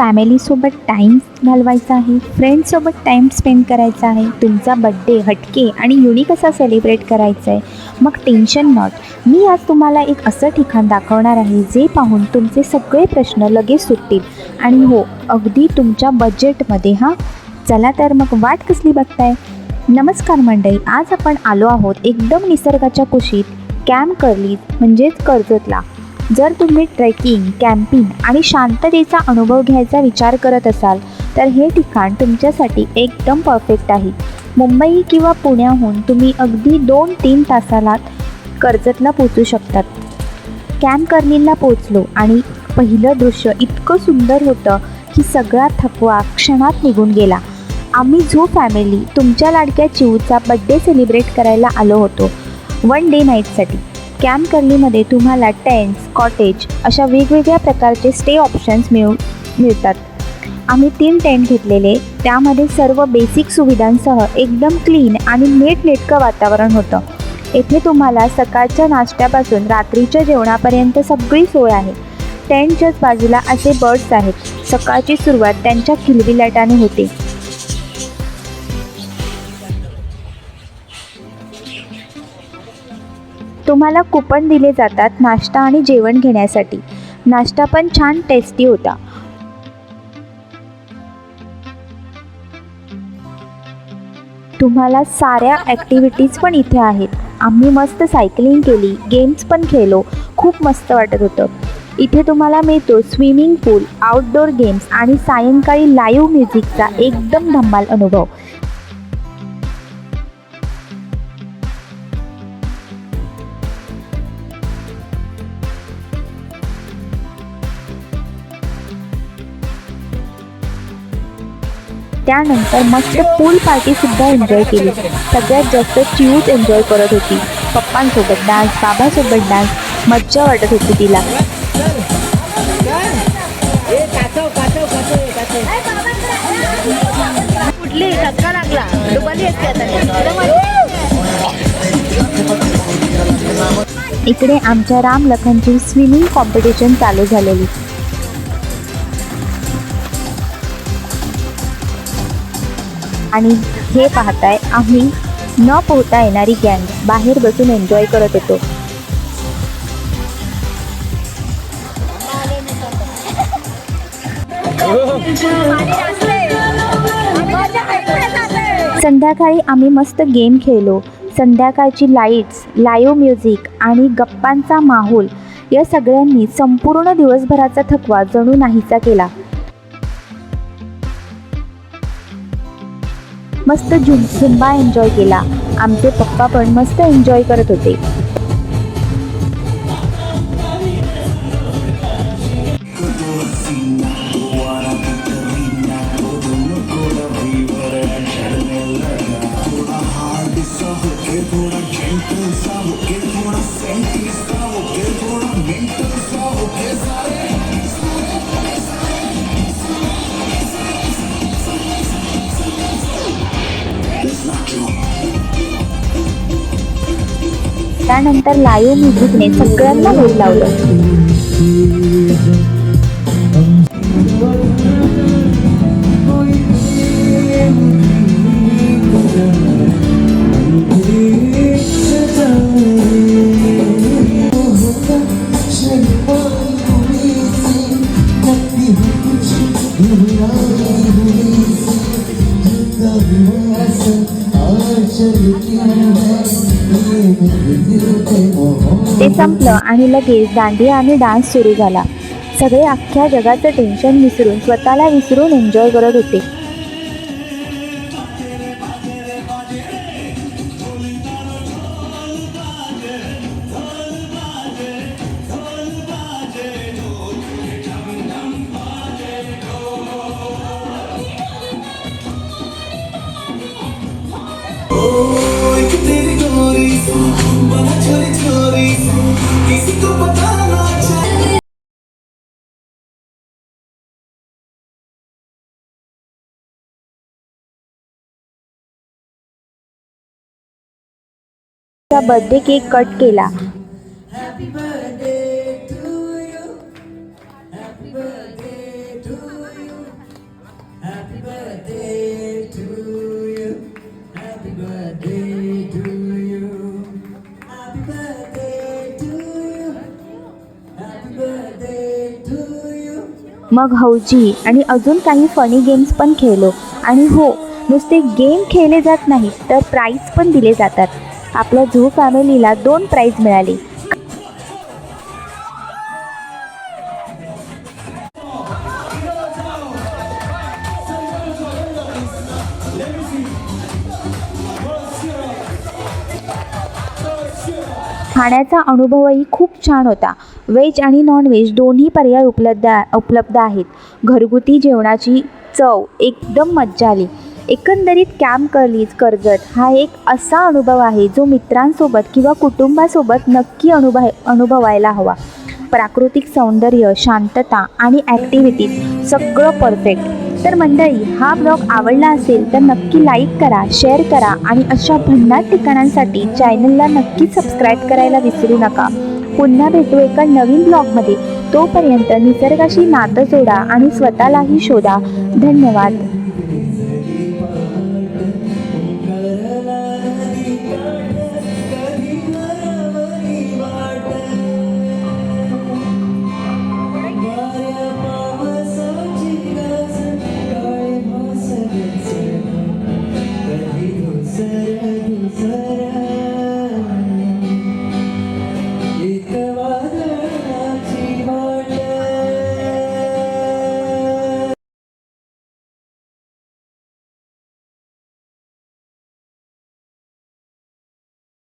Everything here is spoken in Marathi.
फॅमिलीसोबत टाईम घालवायचा आहे फ्रेंड्ससोबत टाईम स्पेंड करायचा आहे तुमचा बड्डे हटके आणि युनिक असा सेलिब्रेट करायचा आहे मग टेन्शन नॉट मी आज तुम्हाला एक असं ठिकाण दाखवणार आहे जे पाहून तुमचे सगळे प्रश्न लगेच सुटतील. आणि हो अगदी तुमच्या बजेटमध्ये हां? चला तर मग वाट कसली बघताय? नमस्कार मंडळी आज आपण आलो आहोत एकदम निसर्गाच्या कुशीत कॅम्प करली म्हणजेच कर्जतला. जर तुम्ही ट्रेकिंग कॅम्पिंग आणि शांततेचा अनुभव घ्यायचा विचार करत असाल तर हे ठिकाण तुमच्यासाठी एकदम परफेक्ट आहे. मुंबई किंवा पुण्याहून तुम्ही अगदी दोन तीन तासाला कर्जतला पोचू शकतात. कॅम्प कर्नीलला पोचलो आणि पहिलं दृश्य इतकं सुंदर होतं की सगळा थकवा क्षणात निघून गेला. आम्ही झू फॅमिली तुमच्या लाडक्या चिऊचा बड्डे सेलिब्रेट करायला आलो होतो वन डे नाईटसाठी कॅम्प कर्लीमध्ये तुम्हाला टेंट्स कॉटेज अशा वेगवेगळ्या प्रकारचे स्टे ऑप्शन्स मिळू मिळतात. आम्ही तीन टेंट घेतलेले. त्यामध्ये सर्व बेसिक सुविधांसह एकदम क्लीन आणि नेटनेटकं वातावरण होतं. येथे तुम्हाला सकाळच्या नाश्त्यापासून रात्रीच्या जेवणापर्यंत सगळी सोय आहे. टेंटच्याच बाजूला असे बर्ड्स आहेत. सकाळची सुरुवात त्यांच्या किलबिलाटाने होते. तुम्हाला कुपन दिले जातात नाश्ता आणि जेवण घेण्यासाठी. नाश्ता पण छान टेस्टी होता. तुम्हाला साऱ्या ॲक्टिव्हिटीज पण इथे आहेत. आम्ही मस्त सायकलिंग केली गेम्स पण खेळलो खूप मस्त वाटत होतं. इथे तुम्हाला मिळतो स्विमिंग पूल आउटडोर गेम्स आणि सायंकाळी लाईव्ह म्युझिकचा एकदम धम्माल अनुभव. त्यानंतर मस्त पूल पार्टी सुद्धा एन्जॉय केली. सगळ्यात जास्त चियूच एन्जॉय करत होती. पप्पांसोबत डान्स बाबासोबत डान्स मज्जा वाटत होती तिला. कुठली? धक्का लागला. डुबाली इकडे आमच्या राम लखनची स्विमिंग कॉम्पिटिशन चालू झालेली. आणि हे पाहताय आम्ही न पोहता येणारी गँग बाहेर बसून एन्जॉय करत होतो. संध्याकाळी आम्ही मस्त गेम खेळलो. संध्याकाळची लाईट्स लाईव्ह म्युझिक आणि गप्पांचा माहोल या सगळ्यांनी संपूर्ण दिवसभराचा थकवा जणू नाहीसा केला. मस्त झुम झुंबा एन्जॉय केला. आमचे पप्पा पण मस्त एन्जॉय करत होते. त्यानंतर लाईव्ह म्युझिकने सगळ्यांना वेळ लावलं ते संपलं आणि लगेच दांडिया आणि डान्स सुरू झाला. सगळे अख्ख्या जगाचं टेन्शन विसरून स्वतःला विसरून एन्जॉय करत होते. बर्थडे केक कट केला. मग हौजी आणि अजून काही फनी गेम्स पण खेळलो. आणि हो नुसते गेम खेळले जात नाहीत तर प्राईज पण दिले जातात. आपल्या झू फॅमिलीला दोन प्राईज मिळाले. खाण्याचा अनुभवही खूप छान होता. व्हेज आणि नॉनव्हेज दोन्ही पर्याय उपलब्ध उपलब्ध आहेत. घरगुती जेवणाची चव एकदम मज्जा आली. एकंदरीत कॅम्प कर्लीज कर्जत हा एक असा अनुभव आहे जो मित्रांसोबत किंवा कुटुंबासोबत नक्की अनुभव अनुभवायला हवा. प्राकृतिक सौंदर्य शांतता आणि ॲक्टिव्हिटीज सगळं परफेक्ट तर मंडळी हा ब्लॉग आवडला असेल तर नक्की लाईक करा शेअर करा आणि अशा भन्नाट ठिकाणांसाठी चॅनलला नक्की सबस्क्राईब करायला विसरू नका. पुन्हा भेटू एका नवीन ब्लॉगमध्ये. तोपर्यंत निसर्गाशी नातं जोडा आणि स्वतःलाही शोधा. धन्यवाद.